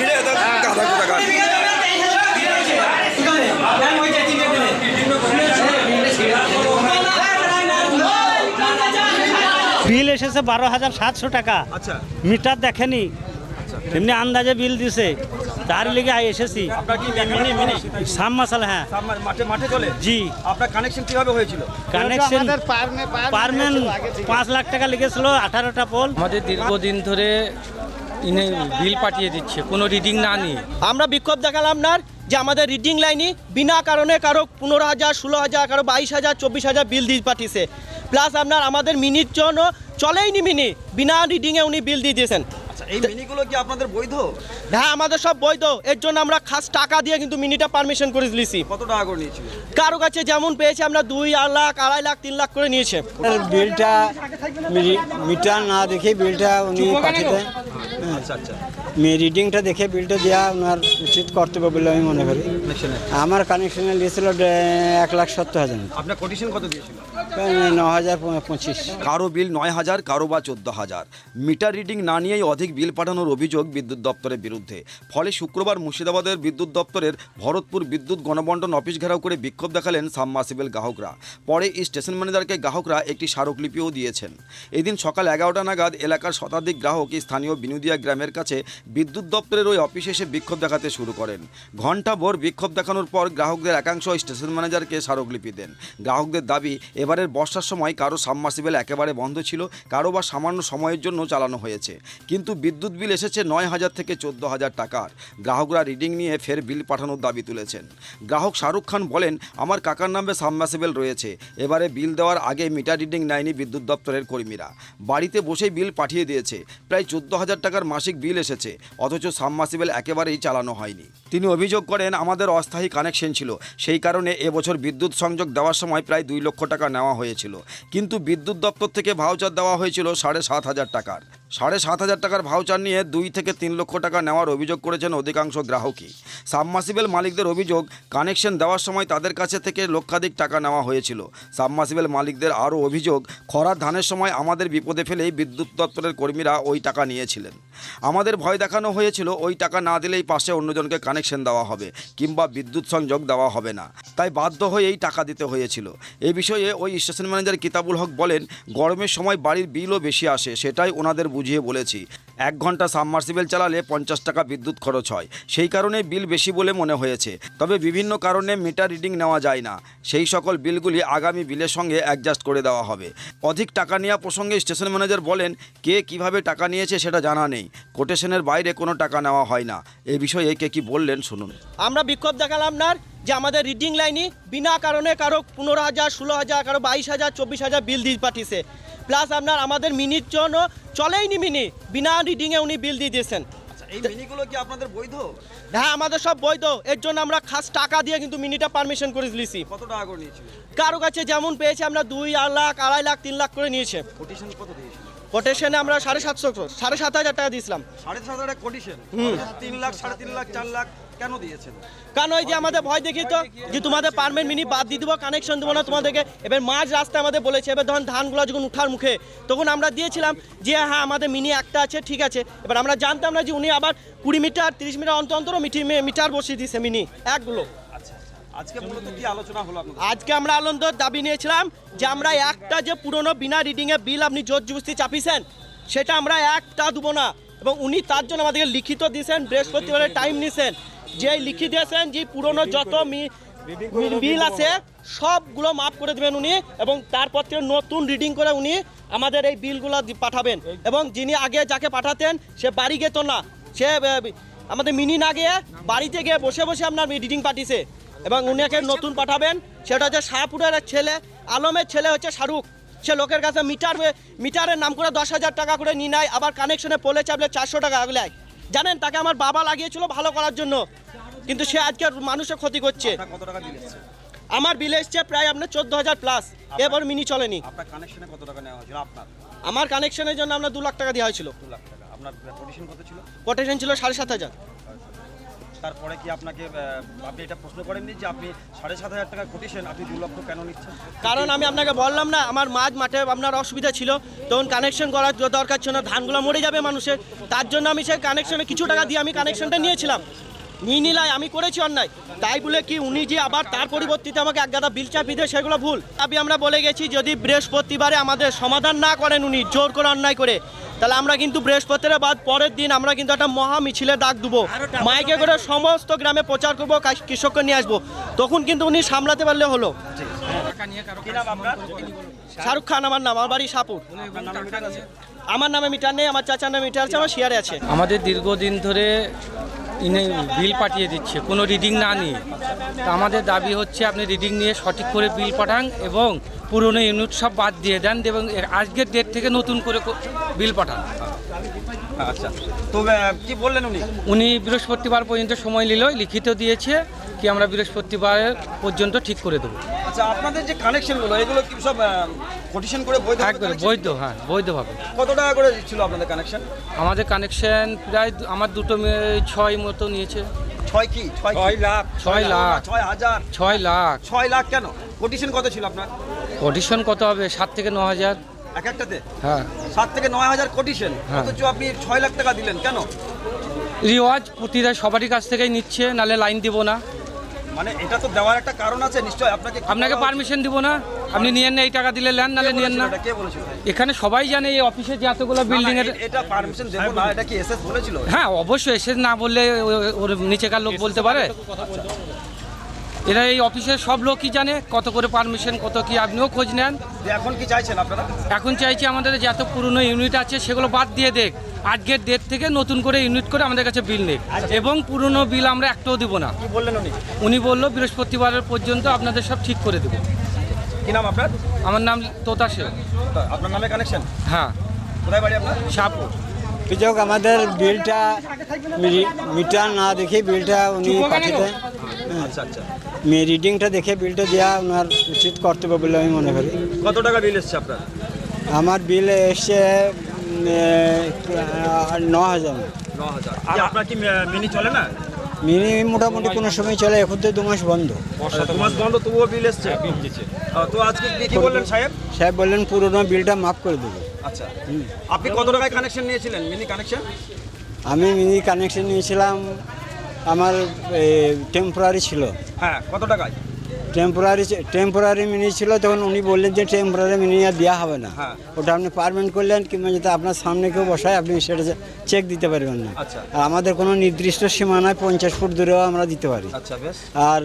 ছিঁড়ে গান বিল এসেছে বারো হাজার সাতশো টাকা। আচ্ছা। মিটার দেখেনি। এমনি আন্দাজে বিল দিছে। তার লিগে আই এসেছি। আপনার কি মিনি হ্যাঁ। মাঠে মাঠে চলে? জি। আপনার কানেকশন কীভাবে হয়েছিল? কানেকশন পারমেন পাঁচ লাখ টাকা লেগেছিল আঠারোটা পোল আমাদের দীর্ঘদিন ধরে ইনি বিল পাঠিয়ে দিচ্ছে কোনো রিডিং না নিয়ে। আমরা বিক্ষোভ দেখালাম না যে আমাদের রিডিং লাইনে বিনা কারণে কারও পনেরো হাজার ষোলো হাজার কারও বাইশ হাজার চব্বিশ হাজার বিল দিয়ে পাঠিয়েছে। প্লাস আপনার আমাদের মিনিট জন্য চলেইনি মিনি বিনা রিডিংয়ে উনি বিল দিয়ে দিয়েছেন। আচ্ছা এই মিনিগুলো কি আপনাদের বৈধ? হ্যাঁ আমাদের সব বৈধ। এর জন্য আমরা খাস টাকা দিয়ে কিন্তু মিনিটা পারমিশন করে দিয়েছি। কত টাকা করে নিয়েছিল? কারও কাছে যেমন পেয়েছি আমরা দুই আড়াই লাখ আড়াই লাখ তিন লাখ করে নিয়েছে। বিলটা মিটার না দেখে বিলটা উনি পাঠিয়ে দেন। আচ্ছা আচ্ছা। রিডিংটা দেখে বিলটা দেওয়া ওনার উচিত কর্তব্য বলে আমি মনে করি। কানেকশনে আমার কানেকশনে দিয়েছিল এক লাখ সত্তর হাজার। আপনার কোটেশন কত দিয়েছিল? ন হাজার পঁচিশ। কারও বিল নয় হাজার কারও বা চোদ্দ হাজার। মিটার রিডিং না নিয়েই অধিক বিল পাঠানোর অভিযোগ বিদ্যুৎ দপ্তরের বিরুদ্ধে। ফলে শুক্রবার মুর্শিদাবাদের বিদ্যুৎ দপ্তরের ভরতপুর বিদ্যুৎ গণবন্টন অফিস ঘেরাও করে বিক্ষোভ দেখালেন সাবমার্সিবল গ্রাহকরা। পরে এই স্টেশন ম্যানেজারকে গ্রাহকরা একটি স্মারকলিপিও দিয়েছেন। এদিন সকাল এগারোটা নাগাদ এলাকার শতাধিক গ্রাহক স্থানীয় বিনুদিয়া গ্রামের কাছে বিদ্যুৎ দপ্তরের ওই অফিসে এসে বিক্ষোভ দেখাতে শুরু করেন। ঘণ্টাভর বিক্ষোভ দেখানোর পর গ্রাহকদের একাংশ স্টেশন ম্যানেজারকে স্মারকলিপি দেন। গ্রাহকদের দাবি, এবারের বর্ষার সময় কারও সাবমার্সিবল একেবারে বন্ধ ছিল, কারও বা সামান্য সময়ের জন্য চালানো হয়েছে। কিন্তু বিদ্যুৎ বিল এসেছে নয় হাজার থেকে চোদ্দ হাজার টাকার। গ্রাহকরা রিডিং নিয়ে ফের বিল পাঠানোর দাবি তুলেছেন। গ্রাহক শাহরুখ খান বলেন, আমার কাকার নামে সাবমার্সিবল রয়েছে। এবারে বিল দেওয়ার আগে মিটার রিডিং নেয়নি বিদ্যুৎ দপ্তরের কর্মীরা। বাড়িতে বসেই বিল পাঠিয়ে দিয়েছে। প্রায় চোদ্দ হাজার টাকার মাসিক বিল এসেছে। অথচ সাবমার্সিবেল একেবারেই চালানো হয়নি। তিনি অভিযোগ করেন, আমাদের অস্থায়ী কানেকশন ছিল। সেই কারণে এবছর বিদ্যুৎ সংযোগ দেওয়ার সময় প্রায় দুই লক্ষ টাকা নেওয়া হয়েছিল। কিন্তু বিদ্যুৎ দপ্তর থেকে ভাউচার দেওয়া হয়েছিল সাড়ে সাত হাজার টাকার। সাড়ে সাত হাজার টাকার ভাউচার নিয়ে দুই থেকে তিন লক্ষ টাকা নেওয়ার অভিযোগ করেছেন অধিকাংশ গ্রাহকই। সাবমার্সিবল মালিকদের অভিযোগ কানেকশন দেওয়ার সময় তাদের কাছে থেকে লক্ষাধিক টাকা নেওয়া হয়েছিল। সাবমার্সিবল মালিকদের আরও অভিযোগ, খরার ধানের সময় আমাদের বিপদে ফেলেই বিদ্যুৎ দপ্তরের কর্মীরা ওই টাকা নিয়েছিলেন। আমাদের ভয় দেখানো হয়েছিল, ওই টাকা না দিলেই পাশে অন্যজনকে কানেকশন দেওয়া হবে, কিংবা বিদ্যুৎ সংযোগ দেওয়া হবে না। তাই বাধ্য হয়েই টাকা দিতে হয়েছিল। এ বিষয়ে ওই স্টেশন ম্যানেজার কিতাবুল হক বলেন, গরমের সময় বাড়ির বিলও বেশি আসে, সেটাই ওনাদের বুঝিয়ে বলেছি। এক ঘণ্টা সাবমার্সিবল চালালে পঞ্চাশ টাকা বিদ্যুৎ খরচ হয়। সেই কারণে বিল বেশি বলে মনে হয়েছে। তবে বিভিন্ন কারণে মিটার রিডিং নেওয়া যায় না। সেই সকল বিলগুলি আগামী বিলের সঙ্গে অ্যাডজাস্ট করে দেওয়া হবে। অধিক টাকা নেওয়া প্রসঙ্গে স্টেশন ম্যানেজার বলেন, কে কীভাবে টাকা নিয়েছে সেটা জানা নেই। কোটেশনের বাইরে কোনো টাকা নেওয়া হয় না। এ বিষয়ে কে কি বললেন শুনুন। আমরা বিক্ষোভ দেখালাম না যে আমাদের রিডিং লাইনে বিনা কারণে কারও পনেরো হাজার, ষোলো হাজার, কারও বাইশ হাজার, চব্বিশ হাজার বিল দিয়ে পাঠিয়েছে। প্লাস আপনার আমাদের মিনিট জন্য চলেইনি মিনি বিনা রিডিংয়ে উনি বিল দিয়ে দিয়েছেন। আচ্ছা এই মিনিগুলো কি আপনাদের বৈধ? হ্যাঁ আমাদের সব বৈধ। এর জন্য আমরা খাস টাকা দিয়ে কিন্তু মিনিটা পারমিশন করে দিয়েছি। কত টাকা করে নিয়েছিল? কারও কাছে যেমন পেয়েছে আমরা দুই লাখ আড়াই লাখ তিন লাখ করে নিয়েছে। কোটেশন কত দিয়েছিল? কোটেশনে আমরা সাড়ে সাতশো সাড়ে সাত হাজার টাকা দিয়েছিলাম। সাড়ে সাত হাজার কোটেশন? তিন লাখ সাড়ে তিন লাখ চার লাখ। কেন দিয়েছেন? কারণ ওই যে আমাদের ভয় দেখি তো যে তোমাদের পারমেন্ট মিনি বাদ দিয়ে দেবো কানেকশন দেবো না তোমাদেরকে। এবার মাঝ রাস্তায় আমাদের বলেছে এবার ধরুন ধানগুলো যখন উঠার মুখে তখন আমরা দিয়েছিলাম যে হ্যাঁ আমাদের মিনি একটা আছে ঠিক আছে। এবার আমরা জানতাম না যে উনি আবার কুড়ি মিটার তিরিশ মিটার অন্তর অন্তর মিটি মিটার বসিয়ে দিয়েছে মিনি একগুলো। আচ্ছা আজকে আপনাদের? আজকে আমরা আনন্দ দাবি নিয়েছিলাম যে আমরা একটা যে পুরনো বিনা রিডিংয়ে বিল আপনি জোর জুবস্তি চাপিয়েছেন সেটা আমরা একটা দেবো না। এবং উনি তার জন্য আমাদেরকে লিখিত দিয়েছেন বৃহস্পতিবারের টাইম নিয়েছেন। যে লিখে দিয়েছেন, যে পুরনো যত বিল আছে, সবগুলো মাফ করে দেবেন উনি এবং তারপর থেকে নতুন রিডিং করে উনি আমাদের এই বিলগুলো পাঠাবেন। এবং যিনি আগে যাকে পাঠাতেন, সে বাড়ি গেত না, সে আমাদের মিনি না গিয়ে বাড়িতে গিয়ে বসে বসে আপনার রিডিং পাঠিয়েছে। এবং উনাকে নতুন পাঠাবেন, সেটা হচ্ছে শাহপুরের ছেলে, আলমের ছেলে হচ্ছে শাহরুখ। সে লোকের কাছে মিটার মিটারের নাম করে দশ হাজার টাকা করে নিয়ে নেয়, আবার কানেকশনে পোলে চাপলে চারশো টাকা আগলায় জানেন, তাকে আমার বাবা লাগিয়েছিল ভালো করার জন্য। কিন্তু সে আজকে মানুষের ক্ষতি করছে। কত টাকা দিলেন আমার বিল এসছে প্রায় আপনার চোদ্দ হাজার প্লাস এবার মিনি চলেনি। আপনার কানেকশনে কত টাকা নেওয়া হয়েছিল? আপনার? আমার কানেকশনের জন্য আপনার দু লাখ টাকা দেওয়া হয়েছিল। দু লাখ টাকা। আপনার কোটেশন কত ছিল? কোটেশন ছিল সাড়ে সাত হাজার তারপরে কি আপনাকে আপনি এটা প্রশ্ন করেননি যে আপনি সাড়ে সাত হাজার টাকা কোটেশন আপনি দু লক্ষ কেন নিচ্ছেন? কারণ আমি আপনাকে বললাম না আমার মাঝ মাঠে আপনার অসুবিধা ছিল। তখন কানেকশন করার দরকার ছিল না ধানগুলো মরে যাবে মানুষের। তার জন্য আমি সেই কানেকশনে কিছু টাকা দিয়ে আমি কানেকশনটা নিয়েছিলাম। নিয়ে নিলাই আমি করেছি অন্যায়। তাই বলে কি উনি যে আবার তার পরিবর্তিতে আমাকে এক গাদা বিল চাপিয়ে দেয়, সেগুলো ভুল। আমি আমরা বলে গেছি, যদি বৃহস্পতিবারে আমাদের সমাধান না করেন উনি, জোর করে অন্যায় করে, তাহলে আমরা কিন্তু বৃহস্পতিবার বাদ, পরের দিন আমরা কিন্তু একটা মহা মিছিলে ডাক দেবো। মাইকে করে সমস্ত গ্রামে প্রচার করব কৃষককে নিয়ে আসব। তখন কিন্তু উনি সামলাতে পারলে হলো। শাহরুখ খান, আমার নাম, আমার বাড়ি সাপুর আমার নামে মিটার নেই, আমার চাচার নামে মিটার আছে, আমার শেয়ারে আছে। আমাদের দীর্ঘদিন ধরে ইনি বিল পাঠিয়ে দিচ্ছে কোনো রিডিং না নিয়ে। তা আমাদের দাবি হচ্ছে আপনি রিডিং নিয়ে সঠিক করে বিল পাঠান এবং পুরনো ইউনিট সব বাদ দিয়ে দেন এবং এর আজকের ডেট থেকে নতুন করে বিল পাঠান। আচ্ছা তো কি বললেন উনি? উনি বৃহস্পতিবার পর্যন্ত সময় নিল লিখিত দিয়েছে। কি আমরা বৃহস্পতিবার পর্যন্ত ঠিক করে দেবো। আচ্ছা আপনাদের যে কানেকশনগুলো এগুলো কি সব কোটেশন করে বৈধ একবারে বৈধ হ্যাঁ বৈধভাবে। কত টাকা করে দিচ্ছিল আপনাদের কানেকশন? আমাদের কানেকশন প্রায় আমার দুটো মেয়ে ছয় মতো নিয়েছে। ছয় কি? ছয় ছয় লাখ। ছয় লাখ। ছয় হাজার। ছয় লাখ। ছয় লাখ কেন? কোটেশন কত ছিল আপনার? অডিশন কত হবে? সাত থেকে ন হাজার। এক একটাতে? হ্যাঁ। সাত থেকে নয় হাজার কোটেশন হ্যাঁ। অথচ আপনি ছয় লাখ টাকা দিলেন কেন? রিওয়াজ প্রতিটা সবারই কাছ থেকেই নিচ্ছে নালে লাইন দিব না। মানে এটা তো দেওয়ার একটা কারণ আছে নিশ্চয় আপনাকে আপনাকে পারমিশন দিব না আপনি নিয়েন না এই টাকা দিলে নেন নালে নিয়েন না। কে বলেছিল এখানে সবাই জানে এই অফিসে যে এতগুলো বিল্ডিং এর এটা পারমিশন দেব না এটা কি এসএস বলেছিল? হ্যাঁ অবশ্যই এসে না বললে ওর নিচেকার লোক বলতে পারে। এরা এই অফিসের সব লোকই জানে কত করে পারমিশন কত কি আপনিও খোঁজ নেন। এখন কি চাইছেন আপনারা? এখন চাইছি আমাদের যে এত পুরনো ইউনিট আছে সেগুলো বাদ দিয়ে দেখ আজকের ডেট থেকে নতুন করে ইউনিট করে আমাদের কাছে বিল নেই এবং পুরনো বিল আমরা একটাও দিব না। কি বললেন উনি? উনি বলল বৃহস্পতিবারের পর্যন্ত আপনাদের সব ঠিক করে দেবো। কি নাম আপনার? আমার নাম তোতা শেখ আপনার নামে কানেকশন হ্যাঁ। কোথায় বাড়ি আপনার? অভিযোগ আমাদের বিলটা মি- মিটার না দেখে বিলটা উনি পাঠিয়ে দেন। আচ্ছা আচ্ছা। রিডিংটা দেখে বিলটা দেওয়া ওনার উচিত কর্তব্য বলে আমি মনে করি। কত টাকা বিল এসছে আপনার? আমার বিল এসছে ন হাজার আর আপনার কি মিনি চলে না? মিনি মোটামুটি কোনো সময় চলে এখন তো দু মাস বন্ধ। দু মাস বন্ধ তবুও বিল এসছে? তো আজকে কি বললেন সাহেব? সাহেব বললেন পুরোনো বিলটা মাফ করে দেবো। আচ্ছা। আপনি কত টাকায় কানেকশন নিয়েছিলেন মিনি কানেকশন আমি মিনি কানেকশন নিয়েছিলাম আমার টেম্পোরারি ছিল। হ্যাঁ কত টাকায়? টেম্পোরারি টেম্পোরারি মিনি ছিল তখন উনি বললেন যে টেম্পোরারি মিনি আর দেওয়া হবে না। হ্যাঁ। ওটা আপনি পারমেন্ট করলেন কিংবা যদি আপনার সামনে কেউ বসায় আপনি সেটা চেক দিতে পারবেন না। আচ্ছা। আর আমাদের কোনো নির্দিষ্ট সীমানায় পঞ্চাশ ফুট দূরেও আমরা দিতে পারি। আচ্ছা আর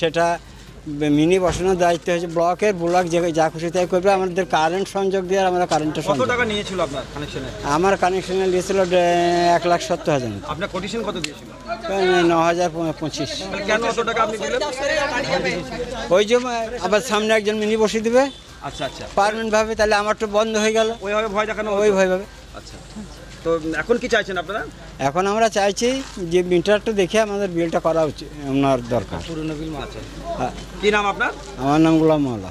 সেটা মিনি বসানোর দায়িত্ব হয়েছে ব্লকের ব্লক যে যা খুশি তাই করবে আমাদের কারেন্ট সংযোগ দিয়ে আমরা কারেন্টের সংযোগ। টাকা নিয়েছিল আপনার কানেকশনে আমার কানেকশনে দিয়েছিল ডে- এক লাখ সত্তর হাজার আপনার কোটেশন কত দিয়েছিল? ন হাজার পঁচিশ। ওই যে আবার সামনে একজন মিনি বসিয়ে দিবে। আচ্ছা আচ্ছা। পারমেন্ট ভাবে তাহলে আমার তো বন্ধ হয়ে গেল। ওইভাবে ভয় দেখানো ওই ভয় ভাবে। আচ্ছা। তো এখন কি চাইছেন আপনারা? এখন আমরা চাইছি যে মিটারটা দেখে আমাদের বিলটা করা উচিত ওনার দরকার। পুরনো বিল আছে। হ্যাঁ, কি নাম আপনার? আমার নাম গোলাম মাওলা